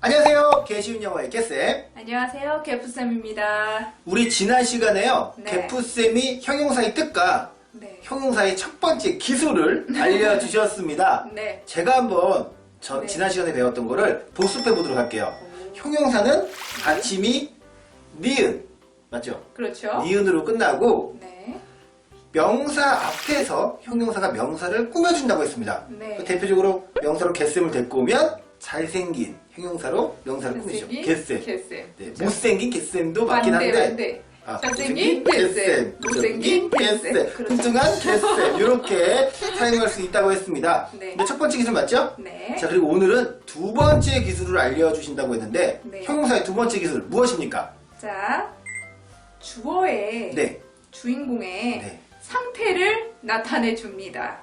안녕하세요. 개쉬운 영어의 개쌤. 안녕하세요. 개프쌤입니다. 우리 지난 시간에요. 네. 개프쌤이 형용사의 뜻과 네. 형용사의 첫 번째 기술을 알려주셨습니다. 네. 제가 한번 저 네. 지난 시간에 배웠던 거를 복습해 보도록 할게요. 형용사는 받침이 니은 맞죠? 그렇죠. 니은으로 끝나고 네. 명사 앞에서 형용사가 명사를 꾸며준다고 했습니다. 네. 그 대표적으로 명사로 개쌤을 데리고 오면 잘생긴 형용사로 명사를 꾸미죠. 개쌤. 개쌤. 네. 못생긴 개쌤도 맞긴 반대, 한데 반대. 아, 잘생긴 개쌤. 못생긴 개쌤. 그렇죠. 뚱뚱한 개쌤 이렇게 사용할 수 있다고 했습니다. 네. 근데 첫 번째 기술 맞죠? 네. 자 그리고 오늘은 두 번째 기술을 알려주신다고 했는데 네. 형용사의 두 번째 기술 무엇입니까? 자, 주어의 네. 주인공의 네. 상태를 나타내 줍니다.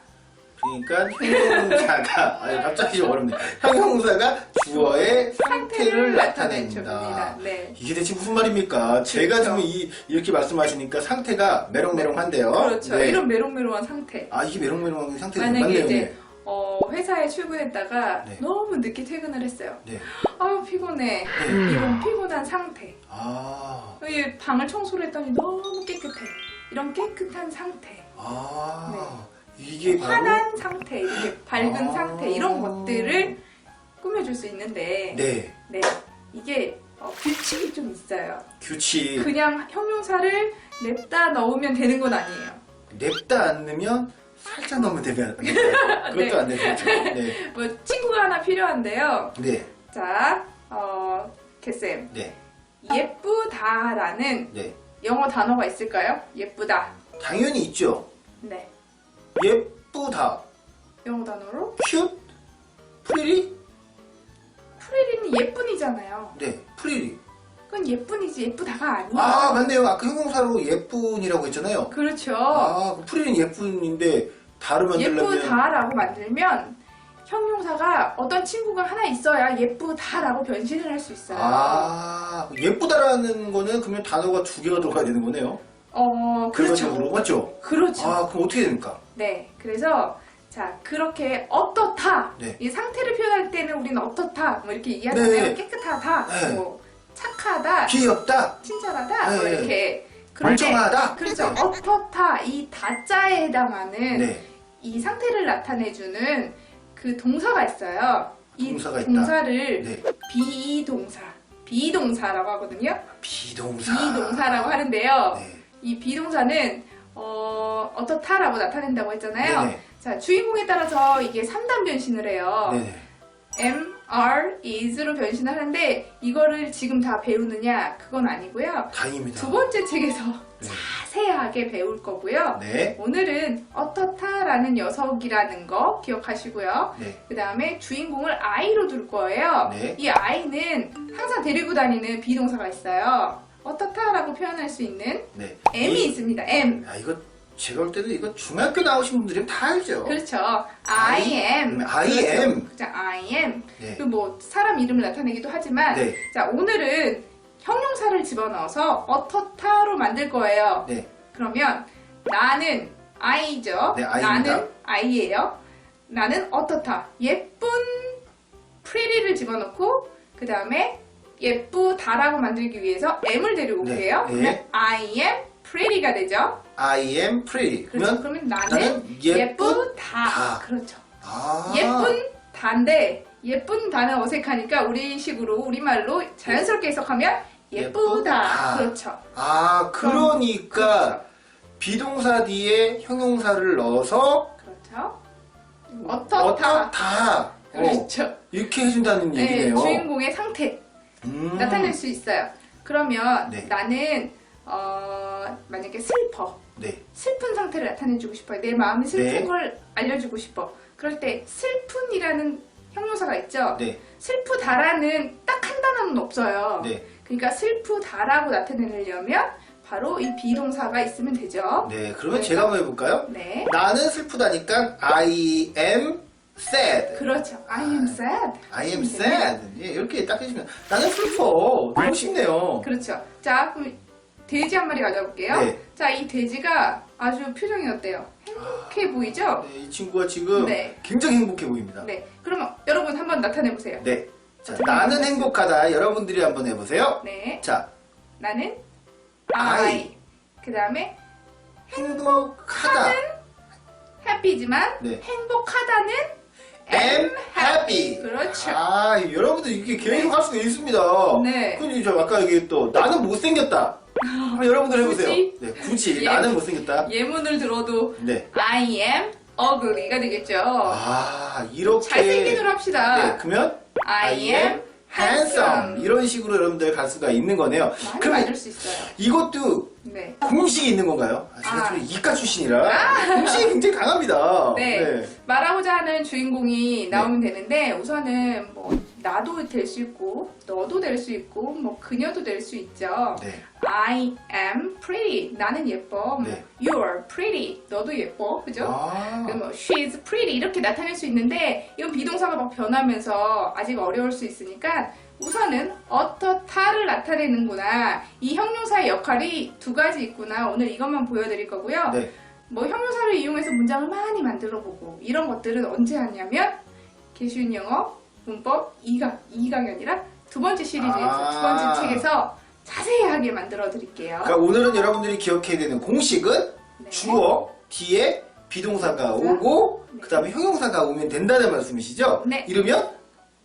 그러니까 형용사가 아니 갑자기 좀 어렵네. 형용사가 주어의 상태를 나타낸다. 줍니다. 네. 이게 대체 무슨 말입니까? 제가 그렇죠. 지금 이, 이렇게 말씀하시니까 상태가 메롱메롱한데요. 그렇죠. 네. 이런 메롱메롱한 상태. 아 이게 메롱메롱한 상태가 만약에 맞네요. 이제 네. 어, 회사에 출근했다가 네. 너무 늦게 퇴근을 했어요. 네. 아유 피곤해. 네. 이런 피곤한 상태. 아, 이 방을 청소를 했더니 너무 깨끗해. 이런 깨끗한 상태. 아, 이게 바로 환한 상태, 이렇게 밝은 아. 상태 이런 것들을 꾸며줄 수 있는데 네 네, 이게 어, 규칙이 좀 있어요. 규칙 그냥 형용사를 냅다 넣으면 되는 건 아니에요. 냅다 않으면 살짝 넣으면 되면 안 될까요? 그것도 네. 안 되죠. 네, 뭐 친구가 하나 필요한데요. 네, 자, 어, 개쌤 네, 예쁘다라는 네. 영어 단어가 있을까요? 예쁘다. 당연히 있죠. 네, 예쁘다, 영어 단어로 큐, 프리리, 프리리는 예쁜이잖아요. 네, 프리리. 그건 예쁜이지 예쁘다가 아니에요. 아 맞네요. 아까 형용사로 예쁜이라고 했잖아요. 그렇죠. 아, 그 프리는 예쁜인데 다르 만들려면 예쁘다라고 만들면 형용사가 어떤 친구가 하나 있어야 예쁘다라고 변신을 할 수 있어요. 아, 예쁘다라는 거는 그러면 단어가 두 개가 들어가야 되는 거네요. 어, 그렇죠. 결과적으로 맞죠? 그렇죠. 아, 그럼 어떻게 됩니까? 네. 그래서 자, 그렇게 어떻다. 네. 이 상태를 표현할 때는 우리는 어떻다. 뭐 이렇게 얘기하잖아요. 네. 깨끗하다. 네. 뭐 착하다. 귀엽다, 친절하다. 뭐 네. 이렇게 그럴 때 멀쩡하다. 그렇죠. 어떻다. 이 다자에 해당하는 네, 이 상태를 나타내주는 그 동사가 있어요. 이 동사가 있다. 동사를 네. 비동사, 비동사라고 하거든요. 비동사. 비동사라고 하는데요. 네. 이 비동사는 어, 어떻다라고 나타낸다고 했잖아요. 네네. 자, 주인공에 따라서 이게 3단 변신을 해요. 네네. am, are, is로 변신을 하는데 이거를 지금 다 배우느냐? 그건 아니고요. 다행입니다. 두 번째 책에서 네. 자세하게 배울 거고요. 네. 오늘은 어떻다라는 녀석이라는 거 기억하시고요. 네. 그 다음에 주인공을 I로 둘 거예요. 네. 이 I는 항상 데리고 다니는 비동사가 있어요. 어떻다라고 표현할 수 있는 네. M이 이- 있습니다. M. 아, 이거 제가 볼 때도 이거 중학교 나오신 분들이 다 알죠. 그렇죠. I am. I am. 그렇죠. 그죠. I am. 네. 그뭐 사람 이름을 나타내기도 하지만 네. 자 오늘은 형용사를 집어넣어서 어떻다로 만들 거예요. 네. 그러면 나는 I죠. 네, I입니다. 나는 I예요. 나는 어떻다. 예쁜 pretty를 집어넣고 그 다음에 예쁘다라고 만들기 위해서 M을 데리고 네, 올게요. 네. 그러면 I am pretty가 되죠. I am pretty. 그렇죠. 그러면 그러면 나는, 나는 예쁘다. 예쁘다. 그렇죠. 아. 예쁜 다인데 예쁜 다는 어색하니까 우리식으로 우리말로 자연스럽게 해석하면 예쁘다. 예쁘다. 그렇죠. 아, 그러니까 그렇죠. 비동사 뒤에 형용사를 넣어서 그렇죠. 어떻다. 어떻다. 어, 그렇죠. 이렇게 해준다는 네, 얘기네요. 주인공의 상태 음. 나타낼 수 있어요. 그러면 네. 나는 어, 만약에 슬퍼. 네. 슬픈 상태를 나타내주고 싶어요. 내 마음이 슬픈 네. 걸 알려주고 싶어. 그럴 때 슬픈이라는 형용사가 있죠. 네. 슬프다라는 딱 한 단어는 없어요. 네. 그러니까 슬프다라고 나타내려면 바로 이 비동사가 있으면 되죠. 네. 그러면 네. 제가 한번 해볼까요? 네. 나는 슬프다니까 I am sad. 그렇죠. I am sad. I am 하시면 되네요. sad. 예, 이렇게 딱 해주면 나는 슬퍼. 너무 쉽네요. 그렇죠. 자, 그럼 돼지 한 마리 가져볼게요. 네. 자, 이 돼지가 아주 표정이 어때요? 행복해 보이죠? 네, 이 친구가 지금 네. 굉장히 행복해 보입니다. 네. 그러면 여러분 한번 나타내 보세요. 네. 자, 나는 행복하다. 여러분들이 한번 해보세요. 네. 자, 나는 I. I. 그 다음에 행복하다. happy지만 네. 행복하다는 am happy. 그렇죠. 아, 여러분들 이게 계속 할 수가 있습니다. 네. 근데 저 아까 여기 또 나는 못생겼다. 한번 여러분들 해보세요. 굳이? 네, 굳이 예. 나는 못생겼다. 예문을 들어도 네. I am ugly가 되겠죠. 아, 이렇게. 잘생긴으로 합시다. 네, 그러면 I am handsome. 이런 식으로 여러분들 갈 수가 있는 거네요. 많이 그럼 맞을 수 있어요. 이것도 네. 공식이 있는 건가요? 아, 제가 아. 좀 이과 출신이라 공식이 굉장히 강합니다. 네. 말하고자 하는 주인공이 나오면 되는데 우선은 뭐 나도 될 수 있고 너도 될 수 있고 뭐 그녀도 될 수 있죠. 네. I am pretty. 나는 예뻐. 뭐, 네. You're pretty. 너도 예뻐. 그죠? 아. 그뭐 she's pretty 이렇게 나타낼 수 있는데 이건 비동사가 막 변하면서 아직 어려울 수 있으니까 우선은 어떻다를 나타내는구나. 이 형용사의 역할이 두 가지 있구나. 오늘 이것만 보여드릴 거고요. 네. 뭐 형용사를 이용해서 문장을 많이 만들어 보고 이런 것들은 언제 하냐면 개쉬운 영어 문법 2강 2강연이라 두 번째 시리즈에서 아. 두 번째 책에서 자세하게 만들어 드릴게요. 그러니까 오늘은 여러분들이 기억해야 되는 공식은 네. 주어 뒤에 비동사가 오고 네. 그 다음에 형용사가 오면 된다는 말씀이시죠? 네. 이러면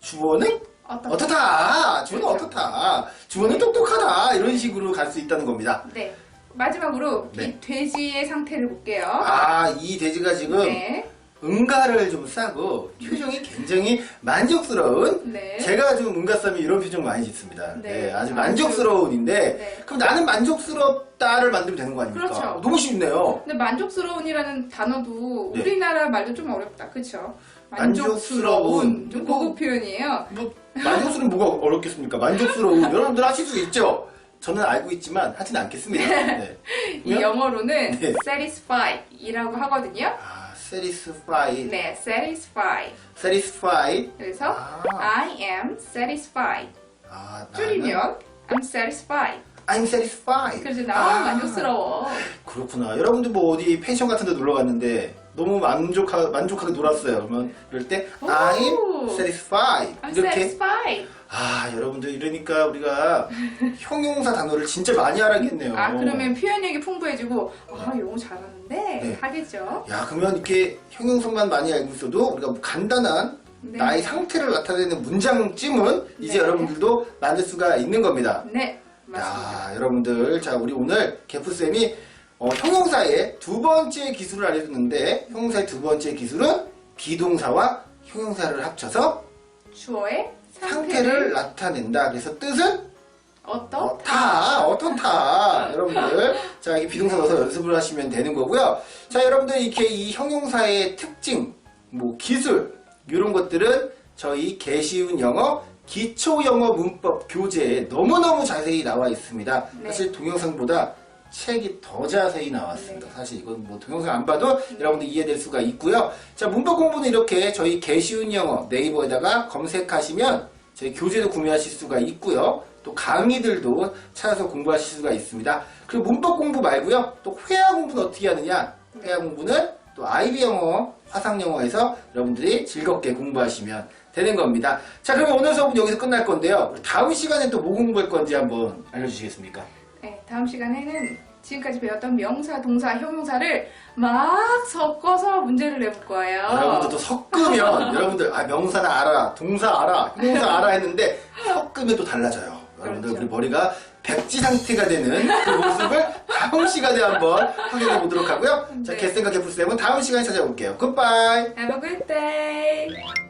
주어는 어떤 어떻다. 주어는 그렇죠. 어떻다. 주어는 똑똑하다. 이런 식으로 갈 수 있다는 겁니다. 네. 마지막으로 네. 이 돼지의 상태를 볼게요. 아, 이 돼지가 지금 네. 응가를 좀 싸고 표정이 굉장히 만족스러운 네. 제가 좀 응가 싸면 이런 표정 많이 짓습니다. 네, 네. 아주 만족스러운인데 네. 그럼 나는 만족스럽다를 만들면 되는 거 아닙니까? 그렇죠. 너무 쉽네요. 근데 만족스러운이라는 단어도 네. 우리나라 말도 좀 어렵다. 그쵸? 만족스러운. 좀 고급 표현이에요. 뭐 만족스러운 뭐가 어렵겠습니까? 만족스러운 여러분들 하실 수 있죠. 저는 알고 있지만 하진 않겠습니다. 네. 이 영어로는 네. satisfy이라고 하거든요. 아, satisfy, 네, satisfy. satisfy. 그래서 아. I am satisfied. 아, 줄이면 I'm satisfied. I'm satisfied. 그래서 나 아, 만족스러워. 그렇구나. 여러분들 뭐 어디 펜션 같은 데 놀러 갔는데 너무 만족하, 만족하게 놀았어요. 그러면 이럴 때 오. I'm satisfied. I'm 이렇게 satisfied. 아, 여러분들 이러니까 우리가 형용사 단어를 진짜 많이 알아야겠네요. 아 그러면 표현력이 풍부해지고 아 영어 잘하는데 네. 하겠죠. 야, 그러면 이렇게 형용사만 많이 알고 있어도 우리가 뭐 간단한 네. 나의 상태를 나타내는 문장쯤은 이제 네. 여러분들도 만들 수가 있는 겁니다. 네 맞습니다. 야, 여러분들, 자, 우리 오늘 개프 쌤이 어, 형용사의 두 번째 기술을 알려줬는데, 형용사의 두 번째 기술은 비동사와 형용사를 합쳐서 주어의 상태를 나타낸다. 그래서 뜻은 어떤 어 타, 어떻다. 여러분들, 자, 이 비동사 넣어서 연습을 하시면 되는 거고요. 자, 여러분들, 이렇게 이 형용사의 특징, 뭐, 기술, 이런 것들은 저희 개쉬운 영어 기초 영어 문법 교재에 너무너무 자세히 나와 있습니다. 네. 사실 동영상보다 책이 더 자세히 나왔습니다. 네. 사실 이건 뭐 동영상 안 봐도 여러분들 이해될 수가 있고요. 자, 문법 공부는 이렇게 저희 개쉬운 영어 네이버에다가 검색하시면 저희 교재도 구매하실 수가 있고요. 또 강의들도 찾아서 공부하실 수가 있습니다. 그리고 문법 공부 말고요. 또 회화 공부는 어떻게 하느냐? 회화 공부는 또 아이비 영어, 화상 영어에서 여러분들이 즐겁게 공부하시면 되는 겁니다. 자, 그러면 오늘 수업은 여기서 끝날 건데요. 다음 시간에 또 뭐 공부할 건지 한번 알려주시겠습니까? 네, 다음 시간에는 지금까지 배웠던 명사, 동사, 형용사를 막 섞어서 문제를 내볼 거예요. 여러분들도 섞으면 여러분들 아 명사나 알아, 동사 알아, 형용사 알아 했는데 섞으면 또 달라져요. 여러분들 그렇죠. 우리 머리가 백지 상태가 되는 그 모습을 다음 시간에 한번 확인해 보도록 하고요. 자, 네. 개쌤과 개풀쌤은 다음 시간에 찾아올게요. 굿바이. Have a good day.